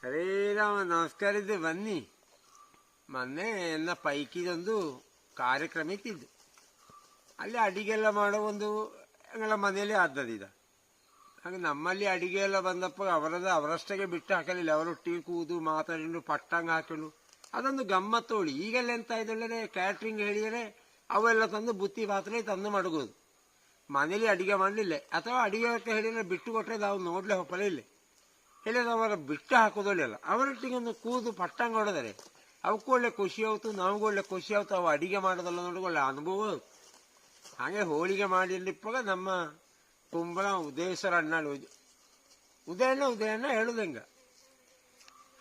ಶ್ರೀರಾಮ ನಮಸ್ಕಾರ ಇದ್ದೆ ಬನ್ನಿ. ಮೊನ್ನೆ ಎಲ್ಲ ಪೈಕಿದೊಂದು ಕಾರ್ಯಕ್ರಮ ಇತ್ತಿದ್ದು. ಅಲ್ಲಿ ಅಡಿಗೆಲ್ಲ ಮಾಡೋ ಒಂದು ಎಲ್ಲ ಮನೆಯಲ್ಲಿ ಆದದಿದ ಹಾಗೆ ನಮ್ಮಲ್ಲಿ ಅಡಿಗೆ ಎಲ್ಲ ಬಂದಪ್ಪ, ಅವರದ ಅವರಷ್ಟಕ್ಕೆ ಬಿಟ್ಟು ಹಾಕಲಿಲ್ಲ. ಅವರೊಟ್ಟಿಗೆ ಕೂದು, ಮಾತಾಡಿಕೊಂಡು ಪಟ್ಟಂಗ ಹಾಕೊಂಡು. ಅದೊಂದು ಗಮ್ಮತ್ತೋಳಿ ಈಗೆಲ್ಲ ಎಂತ ಇದ್ರೆ ಕ್ಯಾಟ್ರಿಂಗ್ ಹೇಳಿದರೆ ಅವೆಲ್ಲ ತಂದು ಬುತ್ತಿ ಪಾತ್ರೆ ತಂದು ಮಡಗೋದು. ಮನೇಲಿ ಅಡಿಗೆ ಮಾಡಲಿಲ್ಲ. ಅಥವಾ ಅಡಿಗೆ ಹೇಳಿದ್ರೆ ಬಿಟ್ಟು ಕೊಟ್ಟರೆ ನಾವು ನೋಡಲೇ ಹೊಪ್ಪಲೇ ಇಲ್ಲ. ಹೇಳಿದ್ರೆ ಅವರ ಬಿಟ್ಟು ಹಾಕೋದಲ್ಲ ಅವರೊಟ್ಟಿಗೆ ಒಂದು ಕೂದು ಪಟ್ಟಂಗ ಹೊಡೆದರೆ, ಅವಕ್ಕೂ ಒಳ್ಳೆ ಖುಷಿ ಆಯ್ತು, ನಮಗೂ ಒಳ್ಳೆ ಖುಷಿ ಆಯ್ತು, ಅವು ಅಡಿಗೆ ಮಾಡೋದಲ್ಲ ನೋಡಿ ಒಳ್ಳೆ ಅನುಭವ. ಹಾಗೆ ಹೋಳಿಗೆ ಮಾಡಿಲಿಪ್ಪಾಗ ನಮ್ಮ ಕುಂಬಳ ಉದಯಸರ ಅಣ್ಣಾಳು. ಉದಯಣ್ಣ ಉದಯಣ್ಣ ಹೇಳುದಂಗ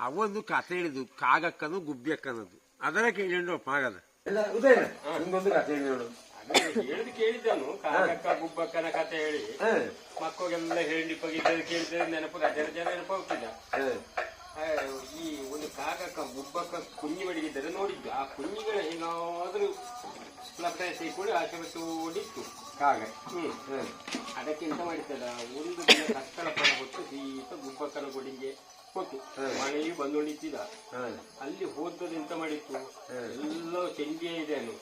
ಅವೊಂದು ಕಥೆ ಹೇಳಿದ್ದು, ಕಾಗಕ್ಕನು ಗುಬ್ಬಿಯಕ್ಕನದು. ಅದರ ಕೇಳಿಂಡು ಪಾಗದ. ಉದಯಣ್ಣ ನಿಂಗೊಂದು ಕಥೆ ಹೇಳಿ ನೋಡು. ಹೇಳಿದ್ ಕೇಳಿದ್ದಾನು. ಕಾಲಕ್ಕ ಗುಬ್ಬಕ್ಕನ ಕತೆ ಹೇಳಿ. ಮಕ್ಕಳಿಗೆಲ್ಲ ಹೇಳಿ ಬಗೆದ ಕೇಳಿದ್ರೆ ನೆನಪು ಹದಿನೈದು ಜನ ನೆನಪು ಹೋಗ್ತಿದ್ದ ಈ ಒಂದು ಕಾಗಕ್ಕ ಗುಬ್ಬಕ್ಕ ಕುಂಜಿಗಳಿಗಿದ್ದರೆ ನೋಡಿದ್ದು. ಆ ಕುಂಜಿಗಳ ಏನಾದ್ರೂ ಪ್ಲಬ್ಧ ಸಿಕ್ಕೊಂಡು ಆಚೆ ಓಡಿತ್ತು ಕಾಗ ಹ್ಮ್. ಹ, ಅದಕ್ಕೆ ಎಂತ ಮಾಡಿದ್ದಲ್ಲ ಒಂದು ದಿನ ಕಕ್ಕಳ ಪಣ ಹೊತ್ತು ಸೀತ ಗುಬ್ಬಕ್ಕನ ಗುಡಿಗೆ ಕೊಟ್ಟು ಮನೆಯು ಬಂದು ನಿಂತಿದ್ದ ಹ, ಅಲ್ಲಿ ಹೋದದ್ದು ಎಂತ ಮಾಡಿತ್ತು? ಎಲ್ಲ ಚೆಂಡಿಯ ಇದೆ ಅನ್ನು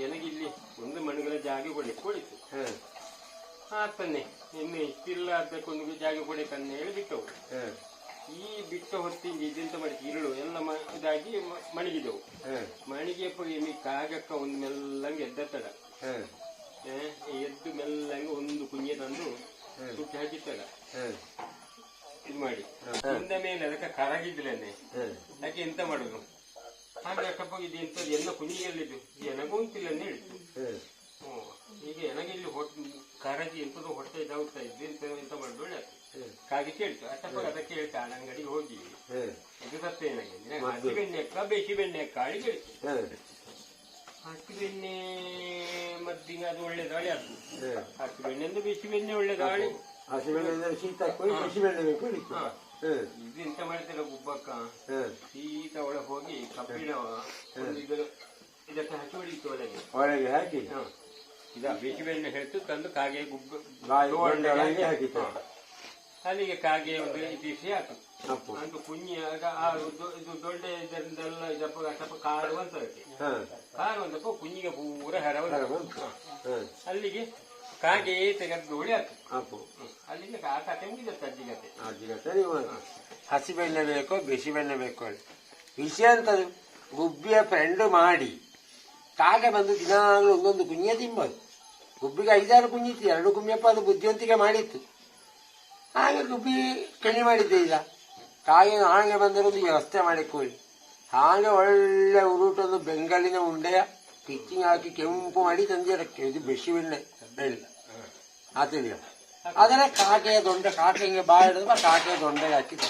ನನಗಿಲ್ಲಿ ಒಂದು ಮಣಗಳ ಜಾಗ ಕೊಡಿ ಕೊಡಿತು ಆತನ್ನೇ ನಿನ್ನೆ ಇಷ್ಟಿಲ್ಲ ಅದಕ್ಕೊಂದು ಜಾಗ ಕೊಡಕನ್ನ ಹೇಳಿ ಬಿಟ್ಟವು ಈ ಬಿಟ್ಟ ಹೊತ್ತಿಂದ ಇದೆಂತ ಮಾಡಿತು ಇರುಳು ಎಲ್ಲ ಇದಾಗಿ ಮಣಗಿದವು. ಮಣಿಗೆ ಕಾಗಕ್ಕ ಒಂದು ಮೆಲ್ಲಂಗೆ ಎದ್ದತ್ತಡ ಎದ್ದು ಮೆಲ್ಲಂಗೆ ಒಂದು ಕುಂಜೆ ತಂದು ಸುಟ್ಟು ಹಾಕಿತ್ತಲ್ಲ ಇದು ಮಾಡಿ. ಇಂದ ಮೇಲೆ ಅದಕ್ಕೆ ಕರಗಿದ್ದಿಲ್ಲನ್ನೇ ಅದಕ್ಕೆ ಎಂತ ಮಾಡುದು? ಹಾಗೆ ಅಕ್ಕಪ್ಪ ಇದು ಎಂಥದ್ದು ಎಲ್ಲ ಕುಂಜಿಯಲ್ಲಿದ್ದು. ನನಗೂ ಅಂತಿಲ್ಲನ್ನೇ ಹೇಳ್ತು ಈಗ ನನಗೆ ಇಲ್ಲಿ ಹೊಟ್ ಕರಗಿ ಎಂಥದ್ದು ಹೊಟ್ಟೆ ಇದಾಗ್ತಾ ಇದ್ದು ಎಂತ ಎಂತ ಮಾಡುದು ಒಳ್ಳೆ ಕಾಗಿ ಕೇಳ್ತು. ಅಕ್ಕಪ್ಪ ಅದಕ್ಕೆ ಹೇಳ್ತಾ ಅಂಗಡಿಗೆ ಹೋಗಿ. ಇದು ತಪ್ಪೆ ನನಗೆ ಹಸಿ ಬೆಣ್ಣೆ ಅಕ್ಕ ಬೇಸಿ ಬೆಣ್ಣೆ ಅಕ್ಕ ಅಡಿಗೆ ಹೇಳ್ತು ಹಸಿ ಬೆಣ್ಣೆ ಮದ್ದಿಗೆ ಅದು ಒಳ್ಳೆ ದಾಳಿ ಅದು ಬೇಸಿ ಬೆಣ್ಣೆ ಒಳ್ಳೇದು ಅಳಿ ಹಸಿಮೆಣೆ ಶೀತ ಹಸಿಮೆಣೆ ಬೇಕು ಇದು ಎಂತ ಮಾಡ್ತಾರೆ ಗುಬ್ಬಕ್ಕ? ಶೀತ ಒಳಗೆ ಹೋಗಿ ಕಬ್ಬಿಣ ಇದಕ್ಕೆ ಹಸಿ ಹೊಡಿತು ಒಳಗೆ. ಒಳಗೆ ಹಾಕಿ. ಇದ ಬಿಸಿ ಬೆಣ್ಣೆ ಹೇಳ್ತು ತಂದು ಕಾಗೆ ಗುಬ್ಬ. ಅಲ್ಲಿಗೆ ಕಾಗೆ ಒಂದು ಬಿಸಿ ಹಾಕು. ಅಂತ ಕುಂಜಿಯಾಗ ಆ ಇದು ದೊಡ್ಡ ಇದರಿಂದೆಲ್ಲ ಜಪ್ಪ ಸ್ವಲ್ಪ ಕಾಡುವಂತ ಕಾಡುವಂತಪ್ಪ ಕುಂಜಿಗೆ ಪೂರ ಹೆರವ ಅಲ್ಲಿಗೆ ಕಾಗೆ ತೆಗೆದು ನೋಡಿ ಹಾಕು. ಅಲ್ಲಿಗೆ ಆ ಕತೆ ಮುಗಿದತ್ತೆ ಅಜ್ಜಿಗತೆ ಅಜ್ಜಿಗತೆ ನೀವು ಹಸಿ ಬೆಣ್ಣೆ ಬೇಕೋ ಬಿಸಿ ಬೆಣ್ಣೆ ಬೇಕು ಹೇಳಿ. ಅಂತ ಗುಬ್ಬಿಯ ಫ್ರೆಂಡ್ ಮಾಡಿ ಕಾಗೆ ಬಂದು ದಿನಾಗಲೂ ಒಂದೊಂದು ಕುಂಜಿಯ ತಿಂಬೋದು ಗುಬ್ಬಿಗೆ ಐದಾರು ಕುಂಜಿತ್ತು ಎರಡು ಕುಂಜಿಯಪ್ಪ ಅದು ಬುದ್ಧಿವಂತಿಕೆ ಮಾಡಿತ್ತು. ಹಾಗೆ ಗುಬ್ಬಿ ಕಣಿ ಮಾಡಿದ್ದೆ ಈಗ ಕಾಗೆ ಹಾಗೆ ಬಂದಿರೋದು ಒಂದು ವ್ಯವಸ್ಥೆ ಮಾಡಿಕೊಳ್ಳಿ ಹಾಗೆ ಒಳ್ಳೆ ಉರುಟೊಂದು ಬೆಂಗಲಿನ ಉಂಡೆಯ ಪಿಚ್ಚಿಂಗ್ ಹಾಕಿ ಕೆಂಪು ಮಾಡಿ ತಂದಿರಕ್ಕೆ ಇದು ಬಿಸಿ ಬೆಣ್ಣೆ ಹೇಳಿ ಆದರೆ ಅದರ ಕಾಕೆಯ ದೊಂಡೆ ಕಾಕೆ ಹಿಂಗೆ ಬಾ ಹಿಡಿದ್ರೆ ಕಾಕೆಯ ದೊಂಡೆ ಹಾಕಿದ್ದೆ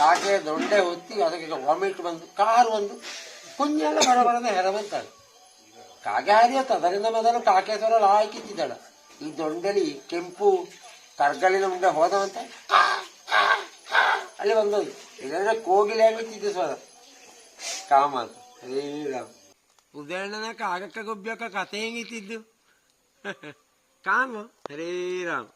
ಕಾಕೆಯ ದೊಂಡೆ ಹೊತ್ತಿ ಅದಕ್ಕೆ ವಾಮಿಟ್ ಬಂದು, ಕಾರು ಬಂದು ಕುಂಜೆಲ್ಲ ಬಡ ಬಡದ ಹೆರ ಬಂತಾಳೆ ಕಾಗೆ ಹಾರಿಯತ್ತ, ಅದರಿಂದ ಮೊದಲು ಕಾಕೆ ಸ್ವರ ಹಾಕಿತ್ತಿದ್ದಾಳ ಈ ದೊಂಡಲಿ ಕೆಂಪು ಕರ್ಗಲಿನ ಮುಂದೆ ಹೋದವಂತ. ಅಲ್ಲಿ ಬಂದದ್ದು ಇಲ್ಲಂದ್ರೆ ಕೋಗಿಲೆ ಆಗುತ್ತಿದ್ದೆ ಸ್ವರ ಕಾಮ ಅಂತ ಶ್ರೀರಾಮ್ ಉದಯಣ್ಣನ ಕಾಗಕ್ಕ ಗೊಬ್ಬಕ್ಕ ಕತೆ ಹೆಂಗಿತ್ತಿದ್ದು ಕಾಮ ಶ್ರೀರಾಮ್